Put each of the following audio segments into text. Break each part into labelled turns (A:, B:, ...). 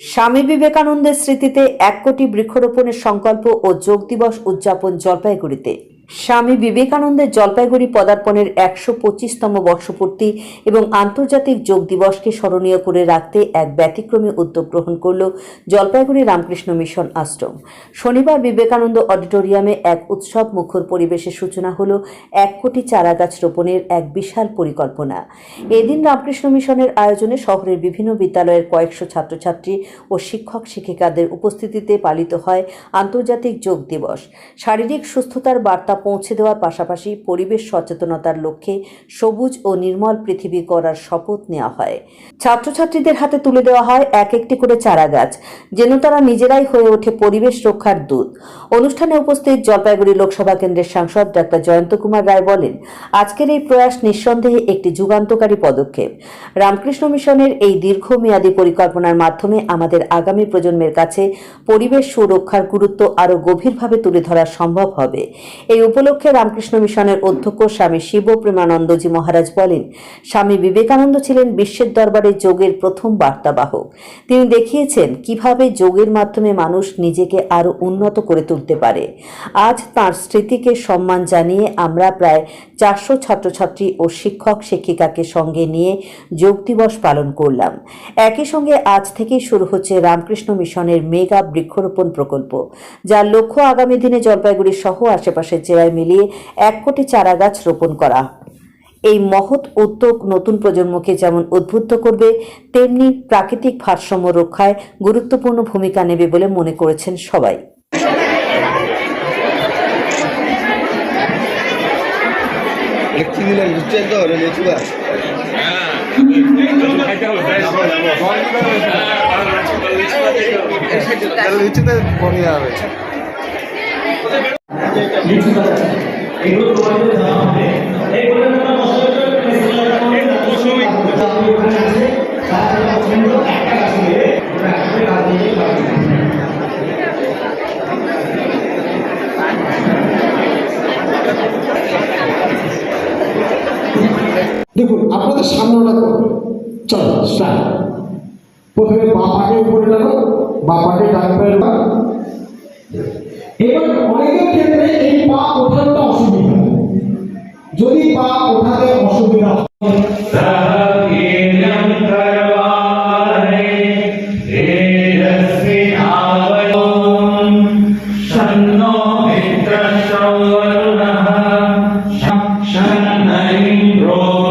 A: স্বামী বিবেকানন্দের স্মৃতিতে এক কোটি বৃক্ষরোপণের সংকল্প ও যোগ দিবস উদযাপন জলপাইগুড়িতে। স্বামী বিবেকানন্দের জলপাইগুড়ি পদার্পণের একশো পঁচিশতম বর্ষপূর্তি এবং আন্তর্জাতিক যোগ দিবসকে স্মরণীয় করে রাখতে এক ব্যতিক্রমী উদ্যোগ গ্রহণ করল জলপাইগুড়ি রামকৃষ্ণ মিশন আশ্রম। শনিবার বিবেকানন্দ অডিটোরিয়ামে এক উৎসব মুখর পরিবেশের সূচনা হল এক কোটি চারাগাছ রোপণের এক বিশাল পরিকল্পনা। এদিন রামকৃষ্ণ মিশনের আয়োজনে শহরের বিভিন্ন বিদ্যালয়ের কয়েকশো ছাত্রছাত্রী ও শিক্ষক শিক্ষিকাদের উপস্থিতিতে পালিত হয় আন্তর্জাতিক যোগ দিবস। শারীরিক সুস্থতার বার্তা পৌঁছে দেওয়ার পাশাপাশি পরিবেশ সচেতনতার লক্ষ্যে সবুজ ও নির্মল পৃথিবী করার শপথ নেওয়া হয়। ছাত্রছাত্রীদের হাতে তুলে দেওয়া হয় এক একটি করে চারা গাছ যেন তারা নিজেরাই হয়ে ওঠে পরিবেশ রক্ষার দূত। অনুষ্ঠানে উপস্থিত জলপাইগুড়ি লোকসভা কেন্দ্রের সাংসদ ডাক্তার জয়ন্ত কুমার রায় বলেন, আজকের এই প্রয়াস নিঃসন্দেহে একটি যুগান্তকারী পদক্ষেপ। রামকৃষ্ণ মিশনের এই দীর্ঘমেয়াদী পরিকল্পনার মাধ্যমে আমাদের আগামী প্রজন্মের কাছে পরিবেশ সুরক্ষার গুরুত্ব আরও গভীরভাবে তুলে ধরা সম্ভব হবে। এই উপলক্ষে রামকৃষ্ণ মিশনের অধ্যক্ষ স্বামী শিব প্রেমানন্দজি মহারাজ বলেন, স্বামী বিবেকানন্দ ছিলেন বিশ্বের দরবারে যোগের প্রথম বার্তাবাহক। তিনি দেখিয়েছেন কীভাবে যোগের মাধ্যমে মানুষ নিজেকে আরও উন্নত করে তুলতে পারে। আজ তাঁর স্মৃতিকে সম্মান জানিয়ে আমরা প্রায় চারশো ছাত্রছাত্রী ও শিক্ষক শিক্ষিকাকে সঙ্গে নিয়ে যোগ দিবস পালন করলাম। একই সঙ্গে আজ থেকেই শুরু হচ্ছে রামকৃষ্ণ মিশনের মেগা বৃক্ষরোপণ প্রকল্প, যার লক্ষ্য আগামী দিনে জলপাইগুড়ি সহ আশেপাশের জেলায় মিলিয়ে এক কোটি চারা গাছ রোপণ করা। এই মহৎ উদ্যোগ নতুন প্রজন্মকে যেমন উদ্বুদ্ধ করবে তেমনি প্রাকৃতিক ভারসাম্য রক্ষায় গুরুত্বপূর্ণ ভূমিকা নেবে বলে মনে করেছেন সবাই।
B: লিচুতে
C: দেখুন, আপনাদের সামনে করুন চলো স্টার্ট প্রথমে বা পাকে উপরে লাগো, বা পাকে ডান পায়ের পা। এবার অনেকের ক্ষেত্রে এই পা ওঠানোটা অসুবিধা। যদি পা ওঠাতে অসুবিধা হয়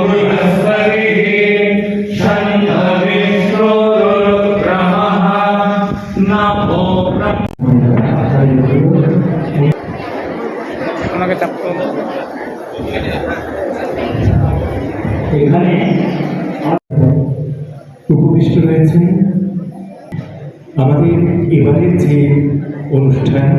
D: করবারে এখানে
E: উপবিষ্ট রয়েছে আমাদের এবারের যে অনুষ্ঠান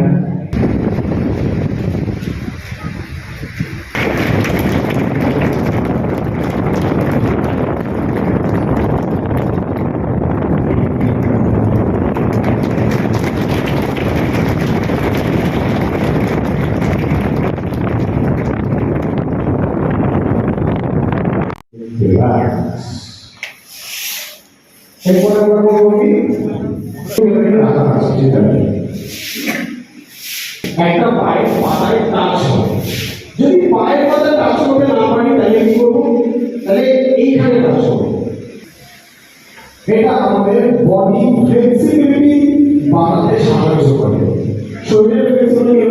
C: এরপরে আমরা করব কি? একটা পায়ের পাতায় টাচ হবে যদি পায়ের পাতায় টাচ করতে না পারি, তাহলে কি করব? তাহলে এইখানে টাচ হবে এটা আমাদের বডি ফ্লেক্সিবিলিটি বাড়াতে সাহায্য করে। শরীরের ফ্লেক্সিবিলিটি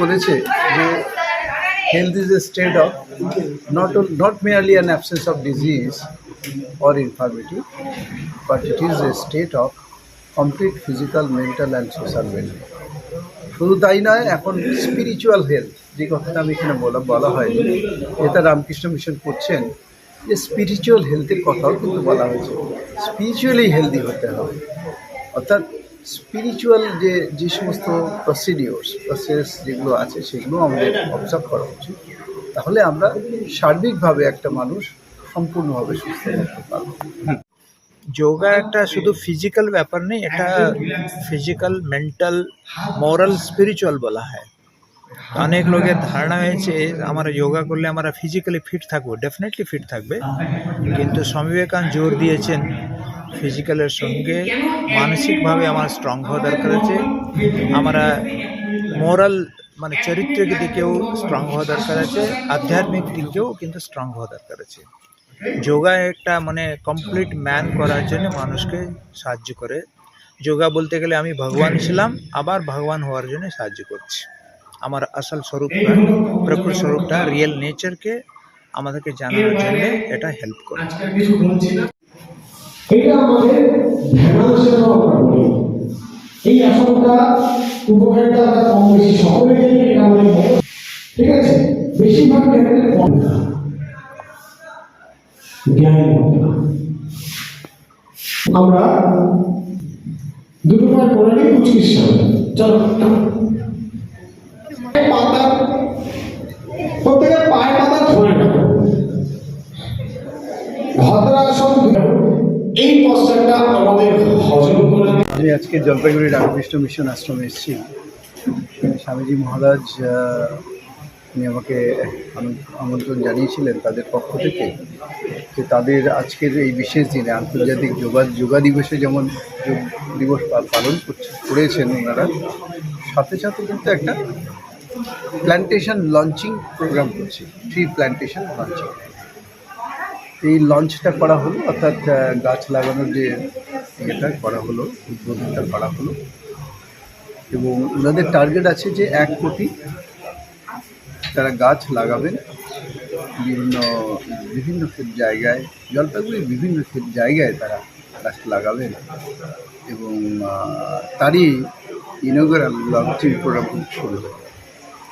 B: বলেছে যে health is a state of not not merely an absence of disease or infirmity but it is a state of complete physical mental and social well being শুধু তাই নয়, এখন স্পিরিচুয়াল হেলথ যে কথাটা আমি এখানে বলা বলা হয়নি, যেটা রামকৃষ্ণ মিশন করছেন, যে স্পিরিচুয়াল হেলথের কথাও কিন্তু বলা হয়েছে। স্পিরিচুয়ালি হেলদি হতে হবে। অর্থাৎ স্পিরিচুয়াল যে যে সমস্ত প্রসিডিওর্স প্রসেস যেগুলো আছে, সেগুলো আমাদের অবজার্ভ করা উচিত। তাহলে আমরা সার্বিকভাবে একটা মানুষ সম্পূর্ণভাবে সুস্থ থাকতে পারব।
F: যোগা একটা শুধু ফিজিক্যাল ব্যাপার নেই, এটা ফিজিক্যাল মেন্টাল মরাল স্পিরিচুয়াল বলা হয়। অনেক লোকের ধারণা হয়েছে, আমরা যোগা করলে আমরা ফিজিক্যালি ফিট থাকব ডেফিনেটলি ফিট থাকবে। কিন্তু স্বামী বিবেকানন্দ জোর দিয়েছেন ফিজিক্যালের সঙ্গে মানসিকভাবে আমার স্ট্রং হওয়া দরকার আছে। আমরা মোরাল মানে চরিত্রের দিকেও স্ট্রং হওয়া দরকার আছে, আধ্যাত্মিক দিকেও কিন্তু স্ট্রং হওয়া দরকার আছে। যোগা একটা মানে কমপ্লিট ম্যান করার জন্য মানুষকে সাহায্য করে। যোগা বলতে গেলে আমি ভগবান ছিলাম, আবার ভগবান হওয়ার জন্য সাহায্য করছি। আমার আসল স্বরূপটা, প্রকৃত স্বরূপটা রিয়েল নেচারকে আমাদেরকে জানানোর জন্য এটা হেল্প করে
C: এটা আমাদের ধ্যানাংশের বলি। এই আসনটা উপকারিতা আমরা কম বেশি সকলে জানি, এটা আমাদের ঠিক আছে? বেশিরভাগ কম না। জ্ঞান আমরা দুটো পায়ে পড়ে নিই কুচকির সামনে চলো। পাতা, প্রত্যেকের পায়ে পাতা ধরে রাখো ভদ্রাসন এই পশ্চাৎটা আমাদের হজম করে
B: আমি আজকে জলপাইগুড়ি রামকৃষ্ণ মিশন আশ্রমে এসেছি। স্বামীজি মহারাজ উনি আমাকে আমন্ত্রণ জানিয়েছিলেন তাদের পক্ষ থেকে যে তাদের আজকের এই বিশেষ দিনে আন্তর্জাতিক যোগা যোগা দিবসে যেমন যোগ দিবস পালন করছে করেছেন ওনারা, সাথে সাথে কিন্তু একটা প্ল্যান্টেশন লঞ্চিং প্রোগ্রাম করছে। ট্রি প্ল্যান্টেশন লঞ্চিং এই লঞ্চটা করা হলো, অর্থাৎ গাছ লাগানোর যে ইয়েটা করা হলো, উদ্বোধনটা করা হলো। এবং ওনাদের টার্গেট আছে যে এক কোটি তারা গাছ লাগাবেন। বিভিন্ন বিভিন্ন জায়গায়, জলপাইগুড়ির বিভিন্ন জায়গায় তারা গাছ লাগাবেন। এবং তারই ইনোগ্রাল লঞ্চিং প্রোগ্রাম শুরু হবে।